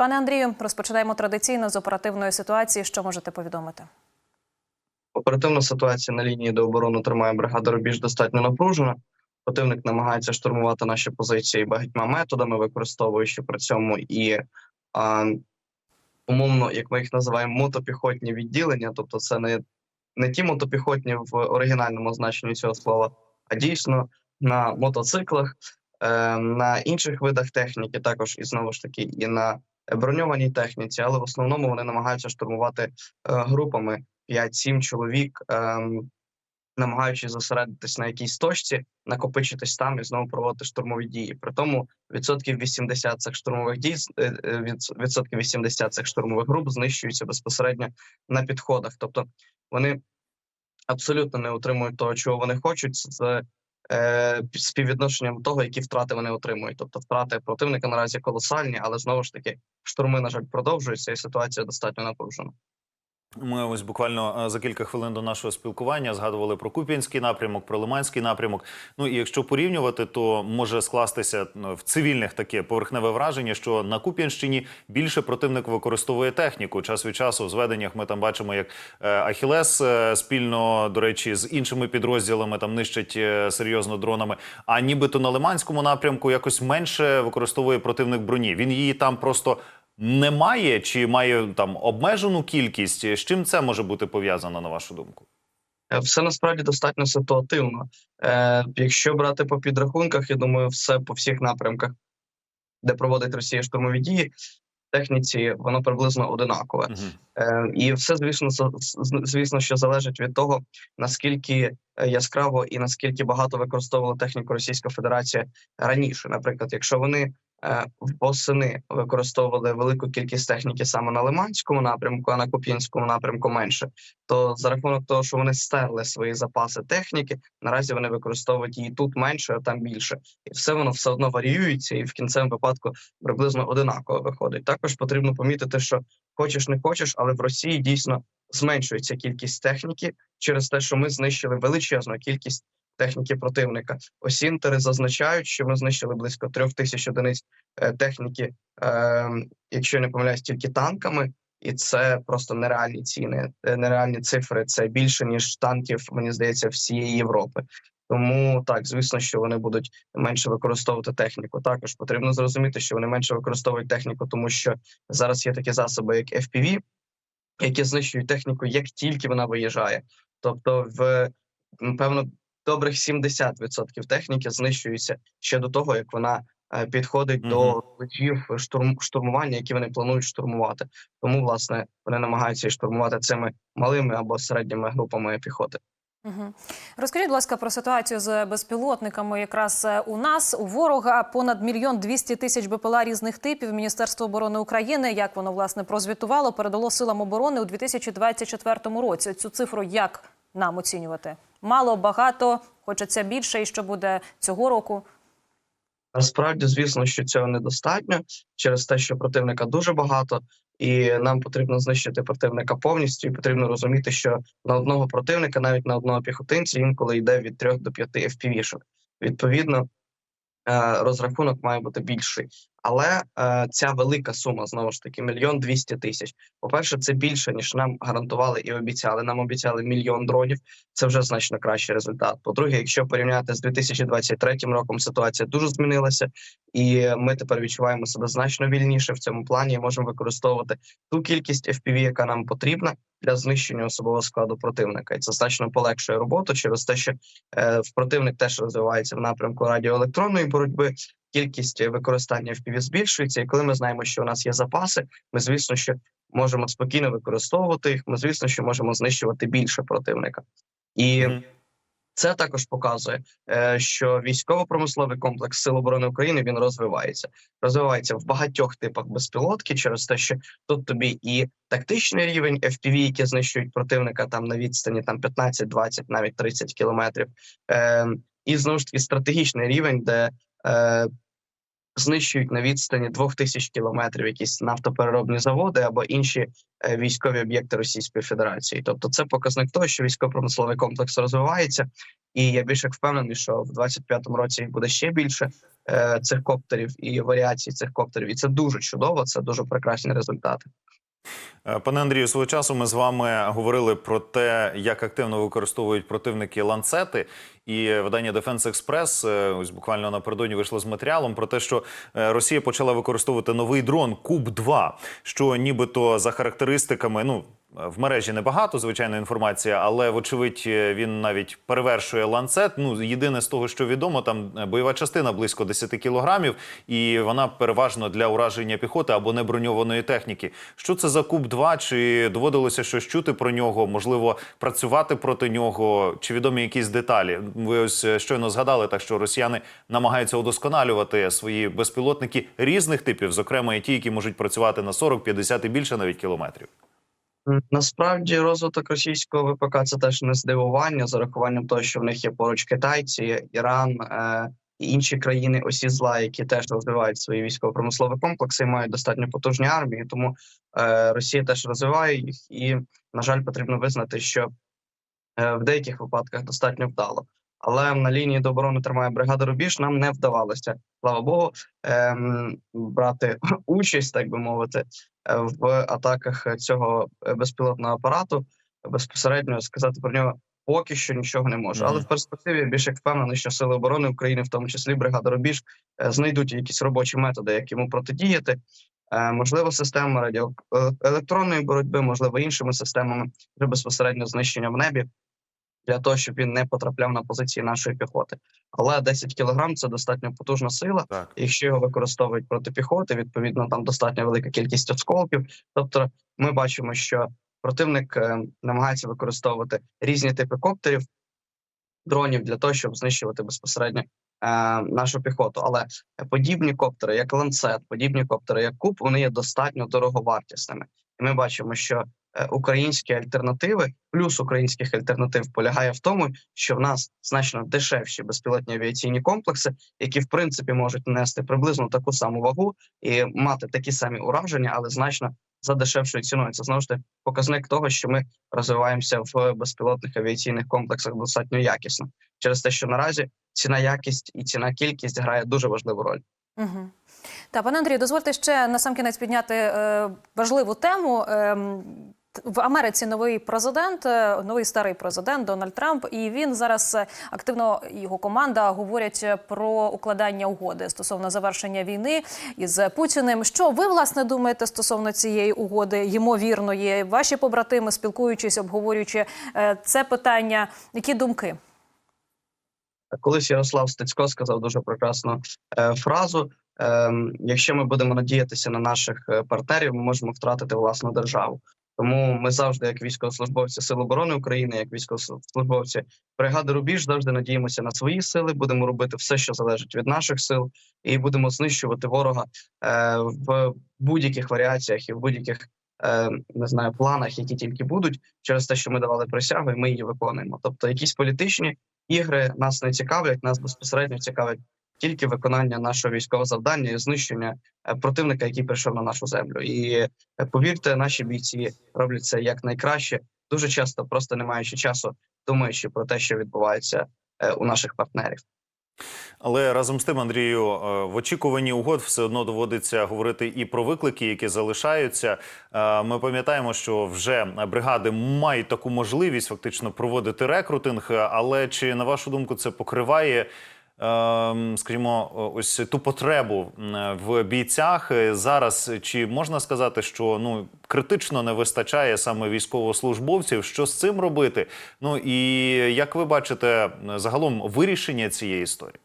Пане Андрію, розпочинаємо традиційно з оперативної ситуації. Що можете повідомити? Оперативна ситуація на лінії, де оборону тримає бригада Рубіж, достатньо напружена. Противник намагається штурмувати наші позиції багатьма методами, використовуючи при цьому і а, умовно, як ми їх називаємо, мотопіхотні відділення. Тобто, це не, не ті мотопіхотні в оригінальному значенні цього слова, а дійсно на мотоциклах, е, на інших видах техніки, також і знову ж таки, і на броньованій техніці, але в основному вони намагаються штурмувати е, групами 5-7 чоловік, ем, намагаючись зосередитись на якійсь точці, накопичитись там і знову проводити штурмові дії. При тому відсотків 80 цих штурмових дій е, е, відсотків 80 цих штурмових груп знищуються безпосередньо на підходах. Тобто вони абсолютно не отримують того, чого вони хочуть, з е, співвідношенням того, які втрати вони отримують. Тобто втрати противника наразі колосальні, але знову ж таки штурми, на жаль, продовжуються, і ситуація достатньо напружена. Ми ось буквально е, за кілька хвилин до нашого спілкування згадували про Куп'янський напрямок, про Лиманський напрямок. Ну і якщо порівнювати, то може скластися ну, в цивільних таке поверхневе враження, що на Куп'янщині більше противник використовує техніку. Час від часу в зведеннях ми там бачимо, як е, Ахілес е, спільно до речі з іншими підрозділами там нищать е, серйозно дронами. А нібито на Лиманському напрямку якось менше використовує противник броні. Він її там просто немає чи має там обмежену кількість? З чим це може бути пов'язано, на вашу думку? Е, Все насправді достатньо ситуативно. Е, якщо брати по підрахунках, я думаю, все по всіх напрямках, де проводить Росія штурмові дії, техніці воно приблизно одинакове. Мгм. Е, і все, звісно, звісно, що залежить від того, наскільки е, яскраво і наскільки багато використовувала техніку Російська Федерація раніше. Наприклад, якщо вони восени використовували велику кількість техніки саме на Лиманському напрямку, а на Куп'янському напрямку менше, то за рахунок того, що вони стерли свої запаси техніки, наразі вони використовують її тут менше, а там більше, і все воно все одно варіюється, і в кінцевому випадку приблизно одинаково виходить. Також потрібно помітити, що хочеш не хочеш, але в Росії дійсно зменшується кількість техніки через те, що ми знищили величезну кількість техніки противника. Осінтери зазначають, що ми знищили близько трьох тисяч одиниць е, техніки, е, якщо не помиляюсь, тільки танками. І це просто нереальні ціни, е, нереальні цифри. Це більше ніж танків, мені здається, всієї Європи. Тому так, звісно, що вони будуть менше використовувати техніку. Також потрібно зрозуміти, що вони менше використовують техніку, тому що зараз є такі засоби, як FPV, які знищують техніку, як тільки вона виїжджає. Тобто, в певно добрих 70% техніки знищуються ще до того, як вона е, підходить до рубежів штурм штурмування, які вони планують штурмувати. Тому, власне, вони намагаються штурмувати цими малими або середніми групами піхоти. Угу. Розкажіть, будь ласка, про ситуацію з безпілотниками. Якраз е, у нас у ворога понад мільйон двісті тисяч БПЛА різних типів. Міністерство оборони України, як воно власне прозвітувало, передало силам оборони у 2024 році. Цю цифру як нам оцінювати? Мало, багато, хочеться більше, і що буде цього року? Насправді, звісно, що цього недостатньо через те, що противника дуже багато, і нам потрібно знищити противника повністю. І потрібно розуміти, що на одного противника, навіть на одного піхотинця, інколи йде від 3 до 5 FPV-шок. Відповідно, е, розрахунок має бути більший. Але е, ця велика сума знову ж таки мільйон двісті тисяч. По-перше, це більше ніж нам гарантували і обіцяли. Нам обіцяли мільйон дронів. Це вже значно кращий результат. По-друге, якщо порівняти з 2023 роком, ситуація дуже змінилася, і ми тепер відчуваємо себе значно вільніше в цьому плані. і Можемо використовувати ту кількість FPV, яка нам потрібна для знищення особового складу противника, і це значно полегшує роботу через те, що е, в противник теж розвивається в напрямку радіоелектронної боротьби. Кількість використання FPV збільшується, і коли ми знаємо, що у нас є запаси, ми звісно, що можемо спокійно використовувати їх. Ми звісно, що можемо знищувати більше противника, і це також показує, е, що військово-промисловий комплекс Сил оборони України він розвивається. Розвивається в багатьох типах безпілотки через те, що тут тобі і тактичний рівень FPV, які знищують противника там на відстані там 15, 20, навіть 30 кілометрів. Е, і знову ж таки стратегічний рівень, де е, знищують на відстані двох тисяч кілометрів якісь нафтопереробні заводи або інші е, військові об'єкти Російської Федерації. Тобто, це показник того, що військово-промисловий комплекс розвивається, і я більше впевнений, що в 25-му році їх буде ще більше е, цих коптерів і варіацій цих коптерів. І це дуже чудово. Це дуже прекрасні результати. Е, Пане Андрію, свого часу ми з вами говорили про те, як активно використовують противники ланцети. І видання Defense Express е, ось буквально напередодні вийшло з матеріалом про те, що е, Росія почала використовувати новий дрон Куб 2 що нібито за характеристиками, ну. В мережі небагато звичайно інформації, але вочевидь е, він навіть перевершує ланцет. Ну єдине з того, що відомо, там е, бойова частина близько 10 кілограмів, і вона переважно для ураження піхоти або неброньованої техніки. Що це за куб 2 Чи доводилося щось чути про нього? Можливо, працювати проти нього? Чи відомі якісь деталі? Ви ось е, щойно згадали, так що росіяни намагаються удосконалювати свої безпілотники різних типів, зокрема і ті, які можуть працювати на 40, 50 і більше навіть кілометрів. Насправді розвиток російського ВПК це теж не здивування з урахуванням того, що в них є поруч китайці, Іран е, і інші країни осі зла, які теж розвивають свої військово-промислові комплекси і мають достатньо потужні армії. Тому е, Росія теж розвиває їх, і на жаль, потрібно визнати, що е, в деяких випадках достатньо вдало. Але на лінії до оборони тримає бригада Рубіж. Нам не вдавалося, слава Богу, ем, брати участь, так би мовити, е, в атаках цього е, безпілотного апарату. Безпосередньо сказати про нього поки що нічого не можу. Але в перспективі більш як впевнений, що сили оборони України, в тому числі бригада Рубіж, е, знайдуть якісь робочі методи, як йому протидіяти. Можливо, системами радіо електронної боротьби, можливо, іншими системами вже безпосередньо знищення в небі для того, щоб він не потрапляв на позиції нашої піхоти. Але 10 кілограм це достатньо потужна сила. Так. Якщо його використовують проти піхоти, відповідно там достатньо велика кількість осколків. Тобто, ми бачимо, що противник е, намагається використовувати різні типи коптерів, дронів для того, щоб знищувати безпосередньо е, нашу піхоту. Але подібні коптери, як ланцет, подібні коптери, як куб, вони є достатньо дороговартісними. І ми бачимо, що українські альтернативи, плюс українських альтернатив полягає в тому, що в нас значно дешевші безпілотні авіаційні комплекси, які в принципі можуть нести приблизно таку саму вагу і мати такі самі ураження, але значно за дешевшою ціною. Це знову ж таки показник того, що ми розвиваємося в безпілотних авіаційних комплексах достатньо якісно, через те, що наразі ціна якість і ціна кількість грає дуже важливу роль. Угу. Та пане Андрію, дозвольте ще на сам кінець підняти е, важливу тему. Ем, в Америці новий президент, е, новий старий президент Дональд Трамп, і він зараз е, активно його команда говорять про укладання угоди стосовно завершення війни із Путіним. Що ви власне думаєте стосовно цієї угоди? Ймовірної ваші побратими, спілкуючись, обговорюючи е, це питання, які думки? Колись Ярослав Стецько сказав дуже прекрасну фразу: е, якщо ми будемо надіятися на наших партнерів, ми можемо втратити власну державу. Тому ми завжди, як військовослужбовці Сил оборони України, як військовослужбовці бригади Рубіж, завжди надіємося на свої сили. Будемо робити все, що залежить від наших сил, і будемо знищувати ворога е, в будь-яких варіаціях і в будь-яких е, не знаю планах, які тільки будуть, через те, що ми давали присягу, і ми її виконуємо. Тобто, якісь політичні ігри нас не цікавлять, нас безпосередньо цікавить тільки виконання нашого військового завдання і знищення е, противника, який прийшов на нашу землю. І е, повірте, наші бійці роблять це як найкраще, дуже часто, просто не маючи часу, думаючи про те, що відбувається е, у наших партнерів. Але разом з тим, Андрію, в очікуванні угод все одно доводиться говорити і про виклики, які залишаються. Ми пам'ятаємо, що вже бригади мають таку можливість фактично проводити рекрутинг. Але чи на вашу думку це покриває? Ем, Скажімо, ось ту потребу в бійцях Е, зараз. Чи можна сказати, що ну критично не вистачає саме військовослужбовців? Що з цим робити? Ну і як ви бачите загалом вирішення цієї історії?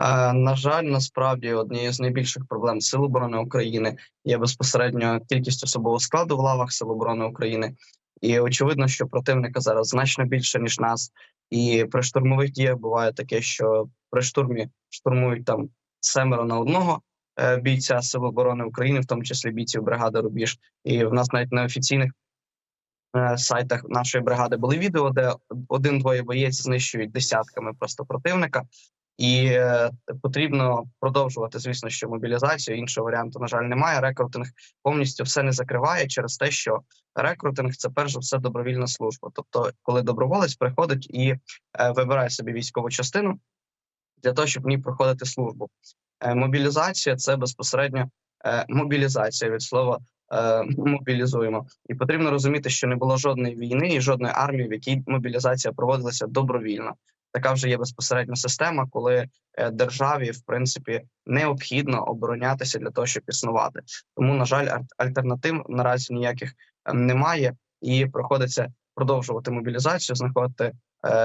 Е, На жаль, насправді однією з найбільших проблем Сил оборони України є безпосередньо кількість особового складу в лавах Сил оборони України. І очевидно, що противника зараз значно більше ніж нас. І при штурмових діях буває таке, що при штурмі штурмують там семеро на одного е, бійця Сил оборони України, в тому числі бійців бригади Рубіж. І в нас навіть на офіційних е, сайтах нашої бригади були відео, де один-двоє боєць знищують десятками просто противника. І е, потрібно продовжувати, звісно, що мобілізацію. Іншого варіанту, на жаль, немає. Рекрутинг повністю все не закриває через те, що рекрутинг це перш за все добровільна служба. Тобто, коли доброволець приходить і е, вибирає собі військову частину для того, щоб в ній проходити службу. Е, мобілізація це безпосередньо мобілізація від слова мобілізуємо. І потрібно розуміти, що не було жодної війни і жодної армії, в якій мобілізація проводилася добровільно. Така вже є безпосередня система, коли е, державі в принципі необхідно оборонятися для того, щоб існувати. Тому, на жаль, аль- альтернатив наразі ніяких е, немає, і приходиться продовжувати мобілізацію, знаходити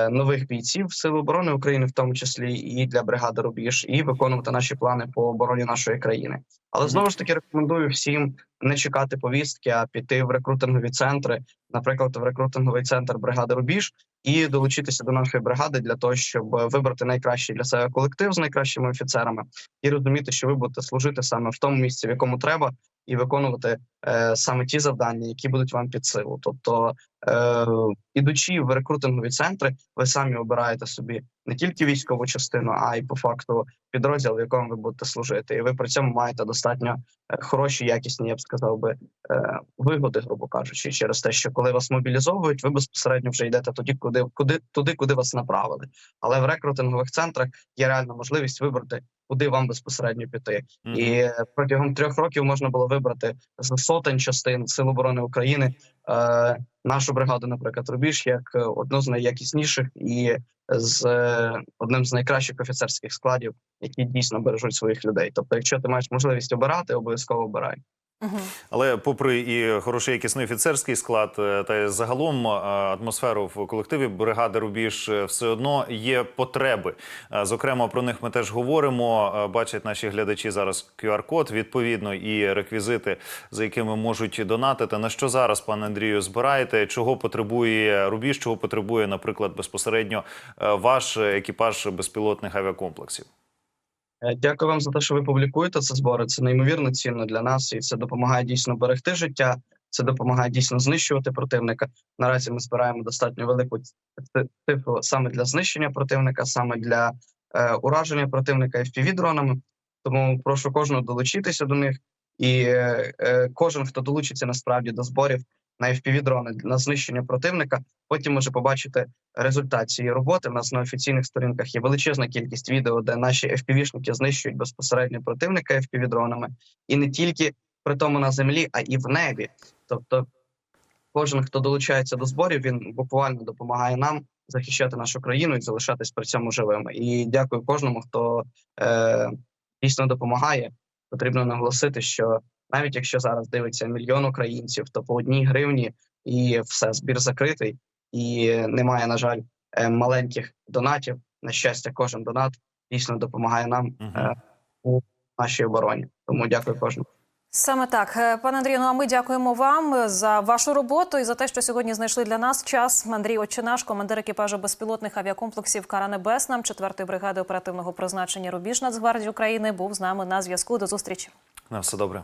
нових бійців Сил оборони України, в тому числі і для бригади Рубіж, і виконувати наші плани по обороні нашої країни. Але знову ж таки рекомендую всім не чекати повістки, а піти в рекрутингові центри, наприклад, в рекрутинговий центр бригади Рубіж, і долучитися до нашої бригади для того, щоб вибрати найкращий для себе колектив з найкращими офіцерами, і розуміти, що ви будете служити саме в тому місці, в якому треба, і виконувати е, саме ті завдання, які будуть вам під силу. Тобто, е, ідучи в рекрутингові центри, ви самі обираєте собі не тільки військову частину, а й по факту підрозділ, в якому ви будете служити, і ви при цьому маєте достатньо е, хороші, якісні, я б сказав би, е, вигоди, грубо кажучи, через те, що коли вас мобілізовують, ви безпосередньо вже йдете тоді, куди куди туди, куди вас направили. Але в рекрутингових центрах є реальна можливість вибрати, куди вам безпосередньо піти. Мгм. І протягом трьох років можна було вибрати з сотень частин Сил оборони України е, нашу бригаду, наприклад, Рубіж, як е, одну з найякісніших і з е, одним з найкращих офіцерських складів, які дійсно бережуть своїх людей. Тобто, якщо ти маєш можливість обирати, обов'язково обирай. Але попри і хороший якісний офіцерський склад, е, та й загалом е, атмосферу в колективі бригади Рубіж е, все одно є потреби. Зокрема, про них ми теж говоримо. Бачать наші глядачі зараз QR-код, відповідно, і реквізити, за якими можуть донатити. На що зараз, пане Андрію, збираєте? Чого потребує Рубіж? Чого потребує, наприклад, безпосередньо ваш екіпаж безпілотних авіакомплексів? Е, Дякую вам за те, що ви публікуєте це збори. Це неймовірно цінно для нас, і це допомагає дійсно берегти життя. Це допомагає дійсно знищувати противника. Наразі ми збираємо достатньо велику цифру саме для знищення противника, саме для е, ураження противника fpv дронами. Тому прошу кожного долучитися до них. І е, е, кожен, хто долучиться насправді до зборів на fpv дрони на знищення противника, потім може побачити результат цієї роботи. У нас на офіційних сторінках є величезна кількість відео, де наші FPV-шники знищують безпосередньо противника fpv дронами, і не тільки при тому на землі, а і в небі. Тобто, кожен, хто долучається до зборів, він буквально допомагає нам захищати нашу країну і залишатись при цьому живими. І дякую кожному, хто е, дійсно допомагає. Потрібно наголосити, що навіть якщо зараз дивиться мільйон українців, то по одній гривні і все збір закритий, і немає, на жаль, е, маленьких донатів. На щастя, кожен донат дійсно допомагає нам е, у нашій обороні. Тому дякую кожному. Саме так, Е, пане Андрію. Ну а ми дякуємо вам за вашу роботу і за те, що сьогодні знайшли для нас час. Андрій Отчинаш, командир екіпажу безпілотних авіакомплексів Кара Небесна, 4-ї бригади оперативного призначення Рубіж Нацгвардії України, був з нами на зв'язку. До зустрічі. На все добре.